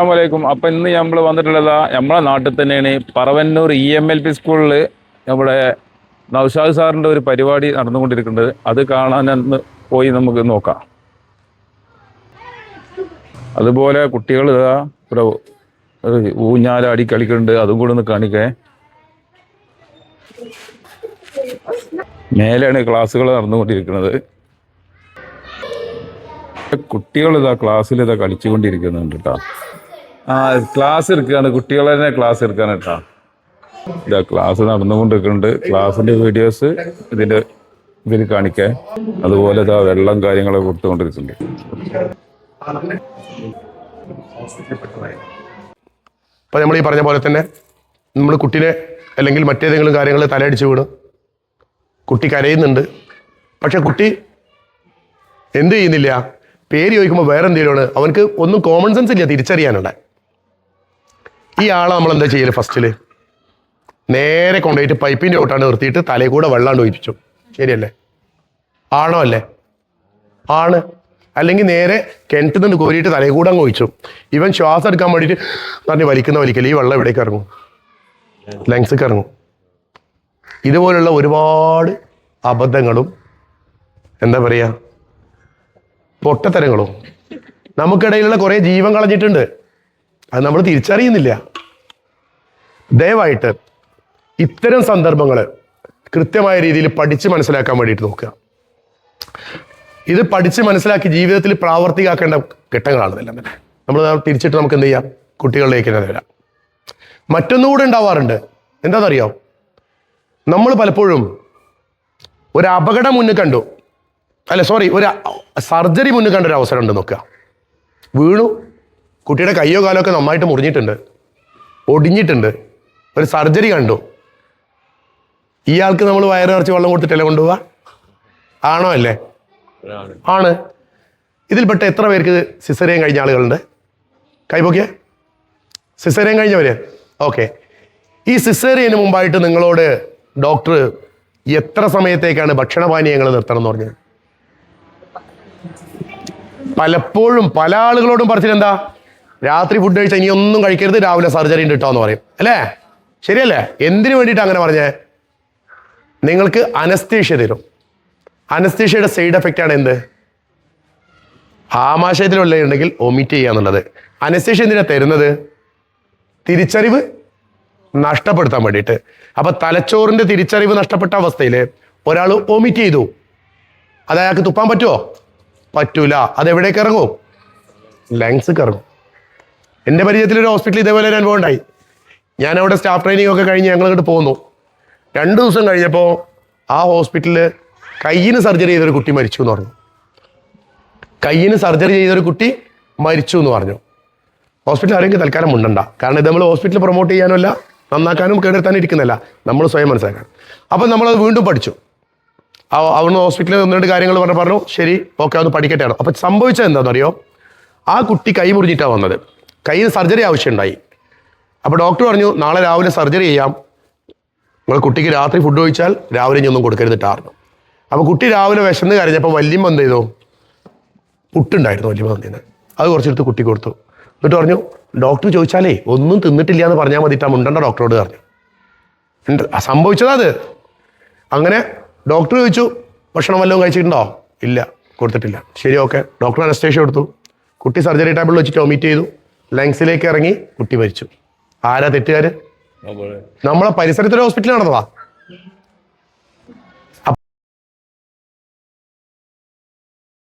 അസ്സാമലൈക്കും അപ്പം ഇന്ന് നമ്മൾ വന്നിട്ടുള്ളത് നമ്മളെ നാട്ടിൽ തന്നെയാണ് Paravannur E M L P സ്കൂളിൽ നമ്മുടെ നൗഷാദ് സാറിന്റെ ഒരു പരിപാടി നടന്നുകൊണ്ടിരിക്കുന്നത്. അത് കാണാൻ പോയി നമുക്ക് നോക്കാം. അതുപോലെ കുട്ടികൾ ഇവിടെ ഊഞ്ഞാലാടി കളിക്കുന്നുണ്ട്. അതും കൂടെ ഒന്ന് കാണിക്കേ. മേലെയാണ് ക്ലാസ്സുകൾ നടന്നുകൊണ്ടിരിക്കുന്നത്. കുട്ടികൾ ഇതാ ക്ലാസ്സിൽ ഇതാ കളിച്ചുകൊണ്ടിരിക്കുന്നുണ്ട് കേട്ടോ. ആ ക്ലാസ് എടുക്കുകയാണ് കുട്ടികളെ തന്നെ ക്ലാസ് എടുക്കാൻ കേട്ടോ. ഇതാ ക്ലാസ് നടന്നുകൊണ്ടിരിക്കുന്നുണ്ട്. ക്ലാസിന്റെ വീഡിയോസ് ഇതിന്റെ ഇതിൽ കാണിക്കാൻ. അതുപോലെ ഇതാ വെള്ളം കാര്യങ്ങളെ കൊടുത്തുകൊണ്ടിരിക്കുന്നുണ്ട്. അപ്പോൾ നമ്മൾ ഈ പറഞ്ഞ പോലെ തന്നെ നമ്മൾ കുട്ടീനെ അല്ലെങ്കിൽ മറ്റേതെങ്കിലും കാര്യങ്ങൾ തലയടിച്ച് വീണ്. കുട്ടി കരയുന്നുണ്ട്. പക്ഷെ കുട്ടി എന്ത് ചെയ്യുന്നില്ല? പേര് ചോദിക്കുമ്പോൾ വേറെ എന്തെങ്കിലുമാണ് അവനക്ക് ഒന്നും കോമൺ സെൻസ് ഇല്ല തിരിച്ചറിയാനുള്ള ഈ ആളെ നമ്മൾ എന്താ ചെയ്യൽ ഫസ്റ്റിൽ? നേരെ കൊണ്ടുപോയിട്ട് പൈപ്പിന്റെ ഔട്ടാണ് നിർത്തിയിട്ട് തലയിൽ കൂടെ വെള്ളാണ്ട് ഒഴിപ്പിച്ചു. ശരിയല്ലേ? ആണോ അല്ലേ? ആണ്. അല്ലെങ്കിൽ നേരെ കിണറ്റിൽ നിന്ന് കോരിയിട്ട് തലയിൽ കൂടെ അങ്ങ് ഒഴിച്ചു. ഇവൻ ശ്വാസം എടുക്കാൻ വേണ്ടിയിട്ട് പറഞ്ഞ് വലിക്കുന്ന വലിക്കല്ലേ ഈ വെള്ളം എവിടേക്ക് ഇറങ്ങും? ലങ്സിക്ക് ഇറങ്ങും. ഇതുപോലുള്ള ഒരുപാട് അബദ്ധങ്ങളും എന്താ പറയുക പൊട്ടത്തരങ്ങളും നമുക്കിടയിലുള്ള കുറേ ജീവൻ കളഞ്ഞിട്ടുണ്ട്. അത് നമ്മൾ തിരിച്ചറിയുന്നില്ല. ദയവായിട്ട് ഇത്തരം സന്ദർഭങ്ങൾ കൃത്യമായ രീതിയിൽ പഠിച്ച് മനസ്സിലാക്കാൻ വേണ്ടിയിട്ട് നോക്കുക. ഇത് പഠിച്ച് മനസ്സിലാക്കി ജീവിതത്തിൽ പ്രാവർത്തികമാക്കേണ്ട ഘട്ടങ്ങളാണ് ഇതെല്ലാം തന്നെ. നമ്മൾ തിരിച്ചിട്ട് നമുക്ക് എന്ത് ചെയ്യാം? കുട്ടികളിലേക്ക് തന്നെ വരാം. മറ്റൊന്നുകൂടെ ഉണ്ടാവാറുണ്ട്. എന്താണെന്നറിയോ നമ്മൾ പലപ്പോഴും ഒരു അപകടം മുന്നിൽ കണ്ടു. അല്ല സോറി ഒരു സർജറി മുന്നിൽ കണ്ട ഒരു അവസരം ഉണ്ട് നോക്കുക. വീണു. കുട്ടിയുടെ കയ്യോ കാലോ ഒക്കെ നന്നായിട്ട് മുറിഞ്ഞിട്ടുണ്ട്. ഒടിഞ്ഞിട്ടുണ്ട്. ഒരു സർജറി കണ്ടു. ഇയാൾക്ക് നമ്മൾ വയറ് നിറച്ച് വെള്ളം കൊടുത്തിട്ടല്ലേ കൊണ്ടുപോവാ ആണോ അല്ലേ? ആണ്. ഇതിൽപ്പെട്ട എത്ര പേർക്ക് സിസറിയൻ കഴിഞ്ഞ ആളുകളുണ്ട്? കൈപോക്കിയേ സിസേറിയൻ കഴിഞ്ഞവര്? ഓക്കെ. ഈ സിസേറിയന് മുമ്പായിട്ട് നിങ്ങളോട് ഡോക്ടർ എത്ര സമയത്തേക്കാണ് ഭക്ഷണപാനീയങ്ങൾ നിർത്തണം എന്ന് പറഞ്ഞത്? പലപ്പോഴും പല ആളുകളോടും പറഞ്ഞിട്ട് രാത്രി ഫുഡ് കഴിച്ചാൽ ഇനിയൊന്നും കഴിക്കരുത് രാവിലെ സർജറി ഉണ്ട് എന്ന് പറയും. അല്ലേ? ശരിയല്ലേ? എന്തിനു വേണ്ടിയിട്ട് അങ്ങനെ പറഞ്ഞേ? നിങ്ങൾക്ക് അനസ്തീഷ്യ തരും. അനസ്തീഷ്യയുടെ സൈഡ് എഫക്റ്റ് ആണ് എന്ത്? ആമാശയത്തിൽ ഉണ്ടെങ്കിൽ ഒമിറ്റ് ചെയ്യുക എന്നുള്ളത്. അനസ്തീഷ്യ എന്തിനാ തരുന്നത്? തിരിച്ചറിവ് നഷ്ടപ്പെടുത്താൻ വേണ്ടിയിട്ട്. അപ്പൊ തലച്ചോറിന്റെ തിരിച്ചറിവ് നഷ്ടപ്പെട്ട അവസ്ഥയിൽ ഒരാൾ ഒമിറ്റ് ചെയ്തു. അത് അയാൾക്ക് തുപ്പാൻ പറ്റുമോ പറ്റൂല. അത് എവിടേക്ക് ഇറങ്ങും? ലങ്സ് ഇറങ്ങും. എന്റെ പരിചയത്തിൽ ഒരു ഹോസ്പിറ്റലിൽ ഇതേപോലെ ഒരു അനുഭവം ഉണ്ടായി. ഞാൻ അവിടെ സ്റ്റാഫ് ട്രെയിനിങ് ഒക്കെ കഴിഞ്ഞ് ഞങ്ങൾ ഇങ്ങോട്ട് പോന്നു. രണ്ട് ദിവസം കഴിഞ്ഞപ്പോൾ ആ ഹോസ്പിറ്റലിൽ കയ്യിന് സർജറി ചെയ്തൊരു കുട്ടി മരിച്ചു എന്ന് പറഞ്ഞു. കയ്യിന് സർജറി ചെയ്തൊരു കുട്ടി മരിച്ചു എന്ന് പറഞ്ഞു ഹോസ്പിറ്റൽ ആരെങ്കിലും തൽക്കാലം ഉണ്ടണ്ട കാരണം ഇത് നമ്മൾ ഹോസ്പിറ്റൽ പ്രൊമോട്ട് ചെയ്യാനല്ല നന്നാക്കാനും കേടെടുത്താനും ഇരിക്കുന്നില്ല നമ്മൾ സ്വയം മനസ്സിലാക്കണം. അപ്പം നമ്മളത് വീണ്ടും പഠിച്ചു. അവിടുന്ന് ഹോസ്പിറ്റലിൽ ഒന്ന് രണ്ട് കാര്യങ്ങൾ പറഞ്ഞു പറഞ്ഞു. ശരി ഓക്കെ ഒന്ന് പഠിക്കട്ടെ. അപ്പം സംഭവിച്ചത് എന്താണെന്നറിയോ? ആ കുട്ടി കൈ മുറിഞ്ഞിട്ടാണ് വന്നത്. കയ്യിൽ സർജറി ആവശ്യമുണ്ടായി. അപ്പോൾ ഡോക്ടർ പറഞ്ഞു നാളെ രാവിലെ സർജറി ചെയ്യാം. നിങ്ങൾ കുട്ടിക്ക് രാത്രി ഫുഡ് കഴിച്ചാൽ രാവിലെ ഇനി ഒന്നും കൊടുക്കരുതിട്ടായിരുന്നു അപ്പോൾ കുട്ടി രാവിലെ വിശന്ന് കരഞ്ഞപ്പോൾ വല്യമ്മ എന്ത് ചെയ്തു? പുട്ടുണ്ടായിരുന്നു വലിയ ചെയ്യുന്നത് അത് കുറച്ചെടുത്ത് കുട്ടി കൊടുത്തു. എന്നിട്ട് പറഞ്ഞു ഡോക്ടർ ചോദിച്ചാലേ ഒന്നും തിന്നിട്ടില്ല എന്ന് പറഞ്ഞാൽ മതിട്ടാ മുണ്ടണ്ട ഡോക്ടറോട് പറഞ്ഞു. ഉണ്ട് ആ സംഭവിച്ചതാ അത്. അങ്ങനെ ഡോക്ടർ ചോദിച്ചു ഭക്ഷണം വല്ലതും കഴിച്ചിട്ടുണ്ടോ? ഇല്ല കൊടുത്തിട്ടില്ല. ശരി ഓക്കെ ഡോക്ടർ അനസ്റ്റേഷ്യ കൊടുത്തു. കുട്ടി സർജറി ടേബിളിൽ വെച്ചിട്ട് ഒമിറ്റ് ചെയ്തു. ലങ്സിലേക്ക് ഇറങ്ങി കുട്ടി മരിച്ചു. ആരാ തെറ്റുകാര്? നമ്മളെ പരിസരത്തൊരു ഹോസ്പിറ്റലിൽ നടന്നതാ